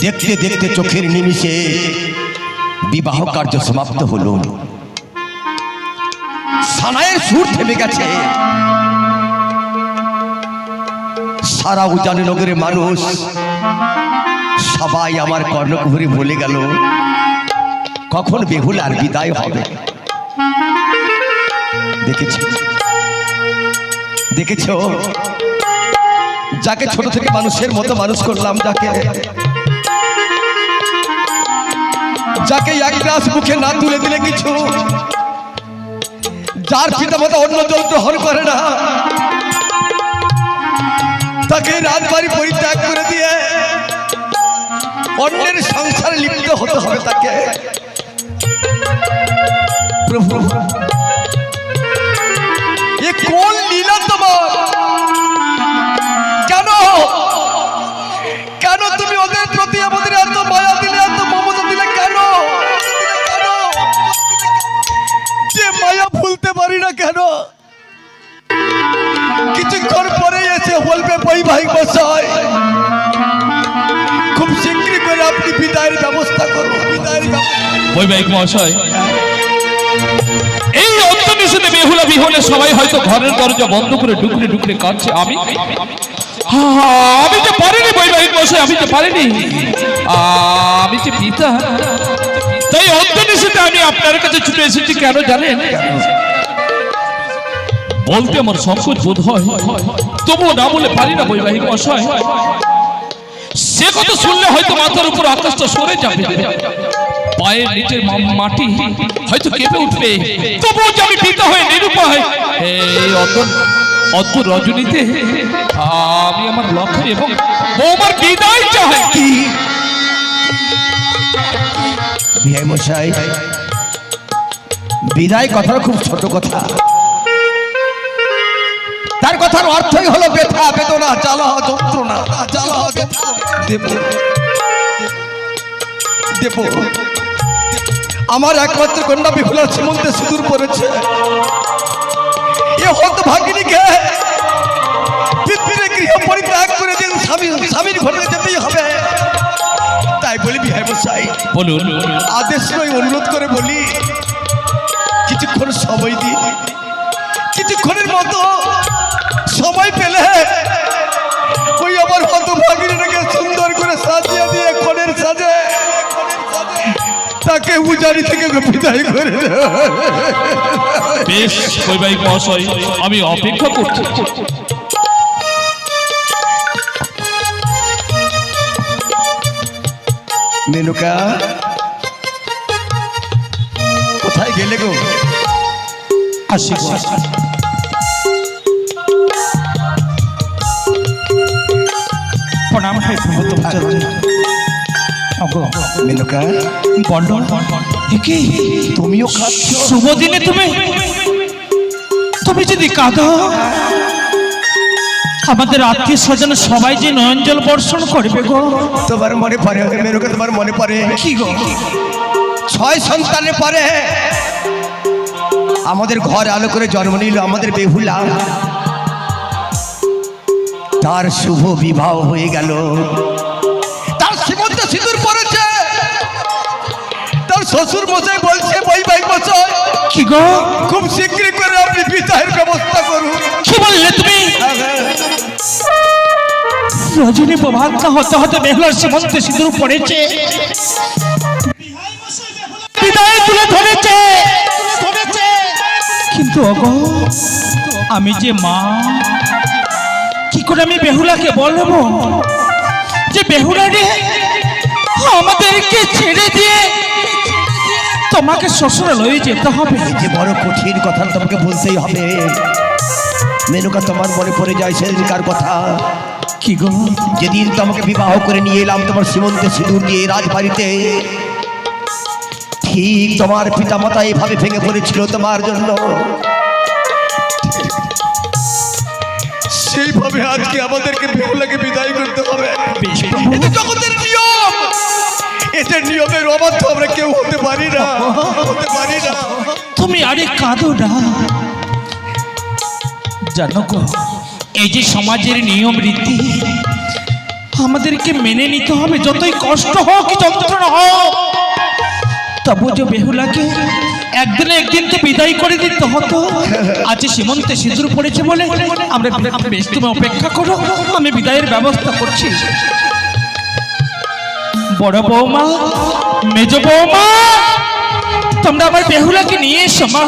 দেখতে দেখতে চোখের নিমিষে বিবাহ কার্য সমাপ্ত হল। সানায়ের সুর থেমে গেছে। সারা উজানি নগরের মানুষ সবাই আমার কর্ণকুহরে বলে গেল কখন বেহুল আর বিদায় হবে? দেখেছ? দেখেছ? যাকে ছোট থেকে মানুষের মতো মানুষ করলাম যাকে যাকে এক গ্লাস মুখে না তুলে দিলে কিছু, যার পিতা মাতা অন্য জল গ্রহণ করে না। তাকে রাজবাড়ি পরিত্যাগ করে দিয়ে অন্যের সংসারে লিপ্ত হতে হবে তাকে। এ কোন লীলা তোমার? পারি না কেন? কিছুক্ষণ পরে এসে বলবে বৈবাহিক বসায়। খুব শীঘ্রই করে আপনি বিদায়ের ব্যবস্থা করুন, বিদায়ের বৈবাহিক মহাশয়, এই অন্তর্নিষেধে বেহুলা বিহনে সবাই হয়তো ঘরের দরজা বন্ধ করে ডুকরে ডুকরে কাঁদছে। আমি? আমি যে পারিনি বৈবাহিক মশাই আমি যে পারিনি। আমি যে পিতা, তাই অন্তর্নিষেধে আমি আপনার কাছে ছুটে এসেছি কেন জানেন? বলতে আমার সংকোচ বোধ হয়। তবুও না বলে পারি না বৈবাহিক মশাই সে কথা শুনলে হয়তো মাথার উপর আকাশটা সরে যাবে। পায়ের নিচের মাটি হয়তো কেঁপে উঠবে। তবুও যে আমি পিতা হয়ে, নিরুপায় এই অত রজনীতে আমি আমার লক্ষ্য এবং বৌমার বিদায় চাই। বিহাই মশাই, বিদায় কথাটা খুব ছোট কথা। কথার অর্থই হলো ব্যথা বেদনা জ্বালা যন্ত্রণা। জ্বালা দেব দেব। আমার একমাত্র কন্যা বিপুলার সীমন্তে সিঁদুর পড়েছে। এ হত ভাগিনীকে পৃথিবীর গৃহ পরিত্যাগ করে দিন স্বামী স্বামীর ঘরে যেতেই হবে। তাই বলি বিহাই মশাই বলুন। আদেশ নয় অনুরোধ করে বলি কিছুক্ষণ সময় দিন। কিছুক্ষণের মতো তাকে উজানি থেকে বিদায় করে বেশ বৈবাহিক মহাশয় আমি অপেক্ষা করছি। মেনুকা কোথায় গেলে গো? আসি প্রণাম হে প্রভূত মেনুকা বন্ড কি তুমিও খাচ্ছ। শুভ দিনে তুমি তুমি যদি কাঁদো আমাদের আত্মীয় স্বজন সবাই যে নয়নজল বর্ষণ করবে গো। তোমার মনে পড়ে মেনুকা তোমার মনে পড়ে। কি গো? ছয় সন্তানের পরে আমাদের ঘর আলো করে জন্ম নিল আমাদের বেহুলা। তার শুভ বিবাহ হয়ে গেল। শ্বশুর মশাই বলছে বৈবাহিক মশাই কি গো? খুব শীঘ্রই করে আপনি বিদায়ের ব্যবস্থা করুন। কি বললে তুমি? রজনী প্রভাতটা হতে হতে বেহুলার সীমন্তে সিঁদুর পড়েছে। বিদায় তুলে ধরেছে। কিন্তু অগো আমি যে মা কি করে আমি বেহুলাকে বলব? যে বেহুলা রে আমাদেরকে ছেড়ে দিয়ে তোমাকে শ্বশুরালয়ে যেতে হবে। যে বড় কঠিন কথা তোমাকে বলতেই হবে। মেনুকা তোমার মনে পড়ে যায় সেদিনকার কথা। কি গো? যেদিন তোমাকে বিবাহ করে নিয়ে এলাম তোমার সীমন্তে সিঁদুর দিয়ে রাজবাড়িতে ঠিক তোমার পিতামাতা এইভাবে ভেঙে পড়েছিল তোমার জন্য। সেইভাবে আজকে আমাদেরকে বেহুলাকে বিদায় করতে হবে। জগতের নিয়ম। এটা নিয়মের অবাধ্য আমরা কেউ হতে পারি না। হতে পারি না। তুমি আরে কাঁদো না। জানো গো, এই যে সমাজের নিয়ম রীতি, আমাদেরকে মেনে নিতে হবে যতই কষ্ট হোক, যন্ত্রণা হোক। তবু যে বেহুলাকে একদিন একদিন তো বিদায় করে দিতে হতো। আজ সীমন্তে সিঁদুর পড়েছে বলে আমরা বেশ তুমি অপেক্ষা করো, আমি বিদায়ের ব্যবস্থা করছি। বড় বৌমা, মেজ বৌমা, তোমরা আমার বেহুলাকে নিয়ে এসো মা।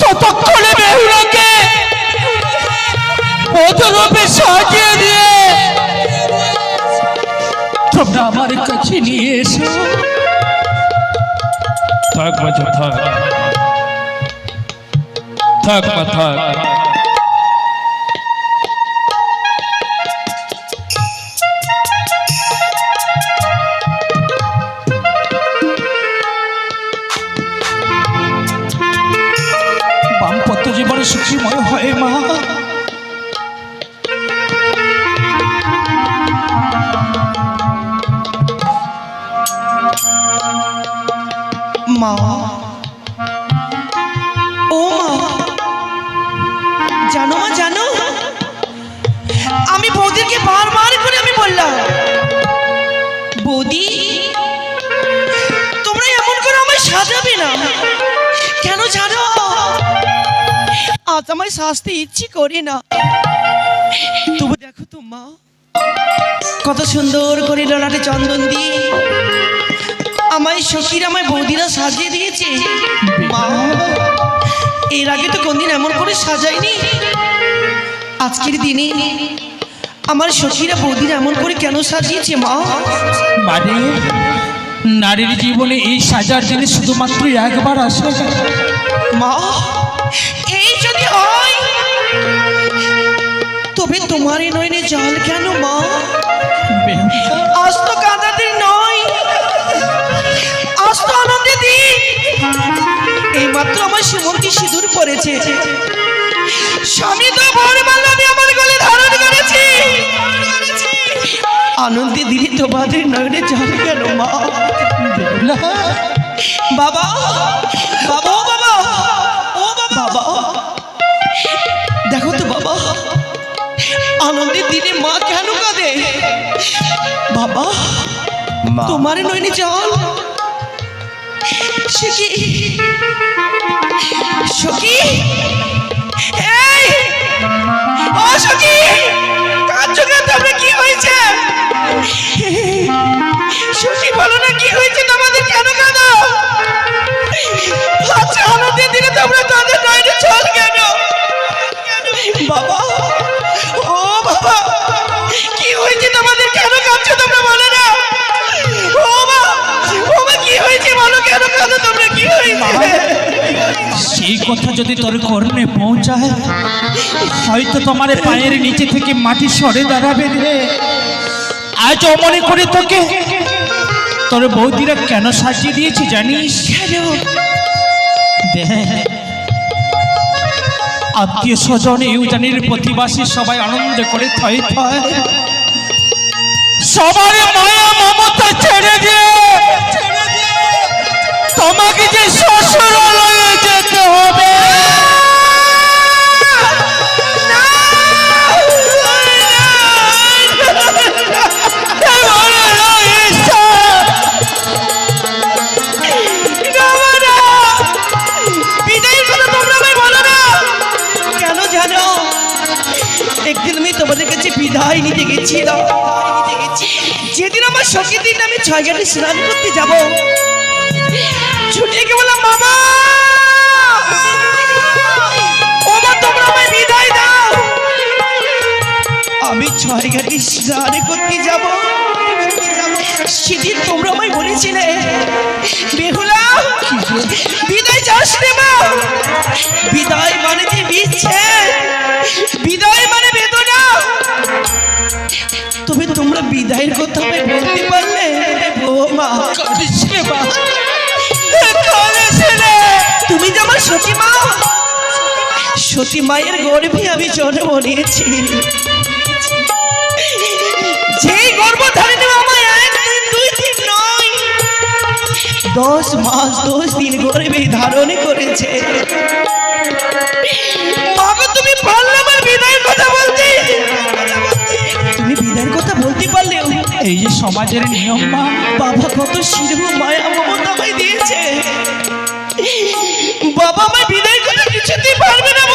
ততক্ষণে বেহুলাকে বধরূপে সাজিয়ে দিয়ে তোমরা আমার কাছে নিয়ে এসো। থাক বাছা থাক। থাক মা, থাক। বামপত্র জীবনে সুখীময় হয় মা মা আজ আমায় শাস্তি ইচ্ছে করে না। তবু দেখো তো মা কত সুন্দর করে ললাটে চন্দন দিয়ে আমায় সখীর আমায় বৌদিরা সাজিয়ে দিয়েছে। মা এর আগে তো কোনদিন এমন করে সাজায়নি আজকের দিনে আমার সখীরা বৌদিরা এমন করে কেন সাজিয়েছে মা? মানে নারীর জীবনে এই সাজার জিনিস শুধুমাত্র একবার আসে মা জল কেন মা? আজ তো কাঁদাদের নয়। আজ তো আনন্দে দিন এইমাত্র আমার সুমন্তি সিঁদুর পড়েছে স্বামী তো ভোরবেলা আমি আমার গলে ধারণ করেছি। আনন্দে দিদি তোমাদের নয়নে জল কেন মা? বাবা বাবা বাবা, ও বাবা বাবা। দেখো তো বাবা। আনন্দের দিনে মা কেন কাঁদে? বাবা তোমার নইনি জল? সখী সখী এই! ও সখী কাঁদছো কেন তোমরা? কি হয়েছে? সখী বলো না কি হয়েছে? তোমাদের কেন কাঁদো? আচ্ছা আনন্দের দিনে তোমরা কথা যদি তোর কর্ণে পৌঁছায়, হয়তো তোমার পায়ের নিচে থেকে মাটি সরে দাঁড়াবে রে। আজ অমনে করে তোকে তোর বৌদিরা কেন সাজিয়ে দিয়েছে জানিস? আত্মীয় স্বজন ইউজানির প্রতিবাসী সবাই আনন্দ করে থয় থয়। সবার মায়া মমতা ছেড়ে দিয়ে একদিন আমি তোমাদের কাছে বিদায় নিতে গেছিলাম। যেদিন আমার সখীর দিন আমি ছয় ঘাটে স্নান করতে যাব। ছুটে গিয়ে বললাম বাবা আমি ছয় ঘাটে স্নান করতে যাব। সেদিন তোমরা আমায় বলেছিলে, বেহুলা, বিদায় যাস রে মা। বিদায় মানে যে বিচ্ছে বিদায় মানে বেদনা। তবে তোমরা বিদায়ের কথা আমায় বলতে পারলে, ও মা রে বা। তুমি যে আমার সতী মা, সতী মায়ের গর্ভে আমি জন্ম নিয়েছি। যেই গর্ভ আমায় এক দুই দিন নয়। দশ মাস দশ দিন গর্ভে ধারণ করেছে। মাগো তুমি পারলে আমার বিদায়ের কথা বলতে। বলতে পারলেও এই যে সমাজের নিয়ম মা বাবা কত শিরু মায়া মমতা দিয়েছে। বাবা আমায় বিদায় করে কিছুতেই পারবে না।